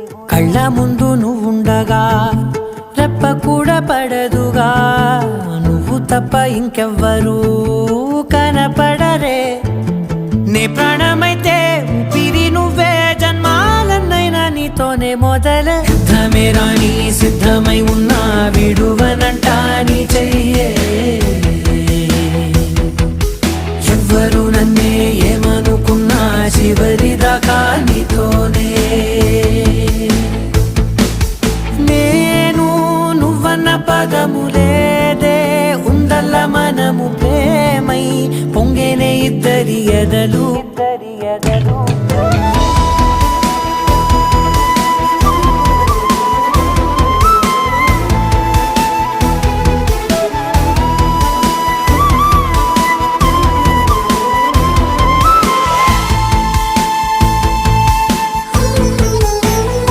కళ్ళ ముందు నువ్వుండగా రెప్ప కూడా పడదుగా. నువ్వు తప్ప ఇంకెవ్వరూ కనపడరే. నే ప్రాణమైతే ఊపిరి నువ్వే జన్మాలన్నైనా నీతోనే మొదల. సిద్ధమేరాణి సిద్ధమై ఉన్నా విడువనంట నీ చెయ్యే. ఎవ్వరు నన్నే ఏమనుకున్నా చివరి రాగములేదే ఉందల్ల మనము ప్రేమై పొంగేనే ఇద్దరి ఎదలు ఇద్దరి ఎదలు.